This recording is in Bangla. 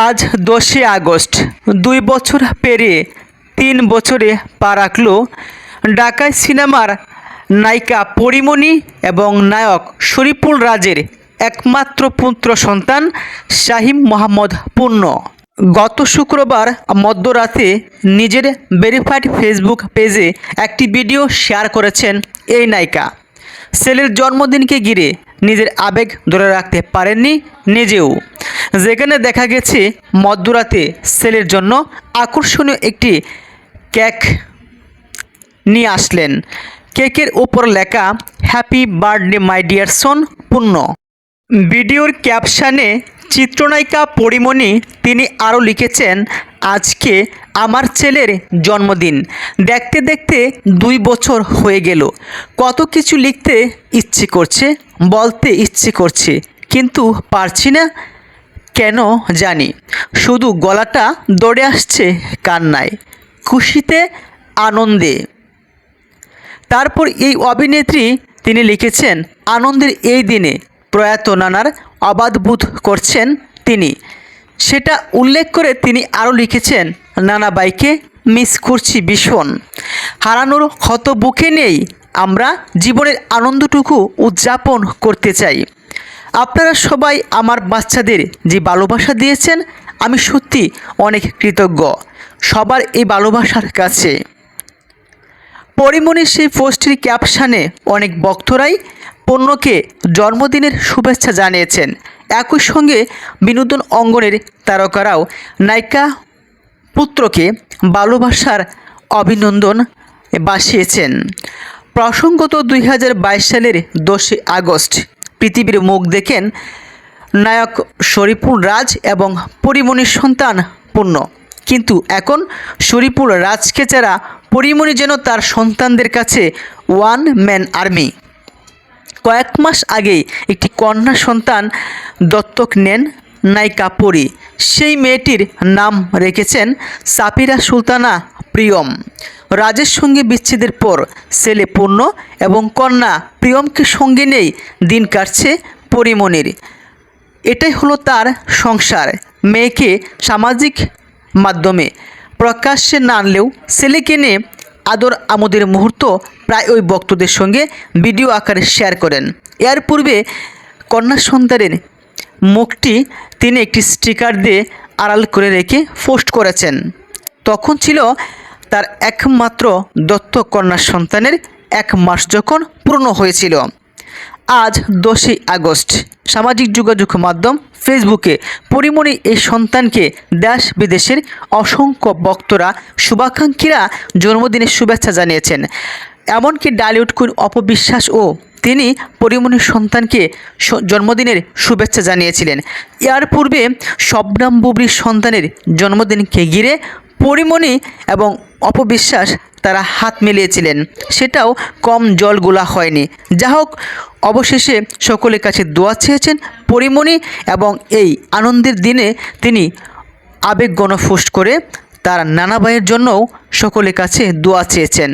আজ দশই আগস্ট। দুই বছর পেরিয়ে তিন বছরে পা রাখল ঢাকায় সিনেমার নায়িকা পরিমণি এবং নায়ক শরীফুল রাজের একমাত্র পুত্র সন্তান শাহিম মোহাম্মদ পূর্ণ। গত শুক্রবার মধ্যরাতে নিজের ভেরিফাইড ফেসবুক পেজে একটি ভিডিও শেয়ার করেছেন এই নায়িকা। ছেলের জন্মদিনকে ঘিরে নিজের আবেগ ধরে রাখতে পারেননি নিজেও। যেখানে দেখা গেছে, মধ্যরাতে সেলের জন্য আকর্ষণীয় একটি কেক নিয়ে আসলেন। কেকের ওপর লেখা, happy birthday my dear son, Purna. ভিডিওর ক্যাপশানে চিত্রনায়িকা পরিমণি তিনি আরও লিখেছেন, আজকে আমার ছেলের জন্মদিন। দেখতে দেখতে দুই বছর হয়ে গেল। কত কিছু লিখতে ইচ্ছে করছে, বলতে ইচ্ছে করছে, কিন্তু পারছি না। কেন জানি। শুধু গলাটা দৌড়ে আসছে কান্নায়, খুশিতে, আনন্দে। তারপর এই অভিনেত্রী তিনি লিখেছেন, আনন্দের এই দিনে প্রয়াত নানার অবাধ বোধ করছেন তিনি। সেটা উল্লেখ করে তিনি আরও লিখেছেন, নানা বাইকে মিস করছি ভীষণ। হারানোর ক্ষত বুকে নেই আমরা জীবনের আনন্দটুকু উদযাপন করতে চাই। আপনারা সবাই আমার বাচ্চাদের যে ভালোবাসা দিয়েছেন, আমি সত্যি অনেক কৃতজ্ঞ। সবার এই ভালোবাসার কাছে। পরিমণির সেই পোস্টের ক্যাপশানে অনেক ভক্তরাই পণ্যকে জন্মদিনের শুভেচ্ছা জানিয়েছেন। একই সঙ্গে বিনোদন অঙ্গনের তারকারাও নায়িকা পুত্রকে ভালোবাসার অভিনন্দন বাসিয়েছেন। প্রসঙ্গত দুই হাজার বাইশ সালের দশই আগস্ট পৃথিবীর মুখ দেখেন নায়ক শরীফুল রাজ এবং পরিমণির সন্তান পূর্ণ কিন্তু এখন শরীফুল রাজকে ছাড়া পরিমণি যেন তার সন্তানদের কাছে ওয়ান ম্যান আর্মি। কয়েক মাস আগেই একটি কন্যা সন্তান দত্তক নেন নায়িকা পরি। সেই মেয়েটির নাম রেখেছেন সাপিরা সুলতানা প্রিয়ম। রাজের সঙ্গে বিচ্ছেদের পর ছেলে পূর্ণ এবং কন্যা প্রিয়মকে সঙ্গে নেই দিন কাটছে পরিমণির এটাই হলো তার সংসার, মেয়েকে সামাজিক মাধ্যমে প্রকাশ্যে না আনলেও ছেলেকে নিয়ে আদর আমোদের মুহূর্ত প্রায় ওই বক্তদের সঙ্গে ভিডিও আকারে শেয়ার করেন। এর পূর্বে কন্যা সন্তানের মুখটি তিনি একটি স্টিকার দিয়ে আড়াল করে রেখে পোস্ট করেছেন। তখন ছিল তার একমাত্র দত্ত কন্যা সন্তানের এক মাস যখন পূর্ণ হয়েছিল। আজ দশই আগস্ট। সামাজিক যোগাযোগ মাধ্যম ফেসবুকে পরিমণি এই সন্তানকে দেশ বিদেশের অসংখ্য বক্তরা শুভাকাঙ্ক্ষীরা জন্মদিনের শুভেচ্ছা জানিয়েছেন। এমনকি ডালিউড কুইন অপবিশ্বাস ও তিনি পরিমণির সন্তানকে জন্মদিনের শুভেচ্ছা জানিয়েছিলেন। এর পূর্বে শবনাম বুবলির সন্তানের জন্মদিনকে ঘিরে পরিমণি এবং অপবিশ্বাস তারা হাত মিলিয়েছিলেন। সেটাও কম জল গোলা হয়নি। যা হোক অবশেষে সকলের কাছে দোয়া চেয়েছেন পরিমণি এবং এই আনন্দের দিনে তিনি আবেগগণ গণফোস্ট করে তার নানা ভাইয়ের জন্যও সকলের কাছে দোয়া চেয়েছেন।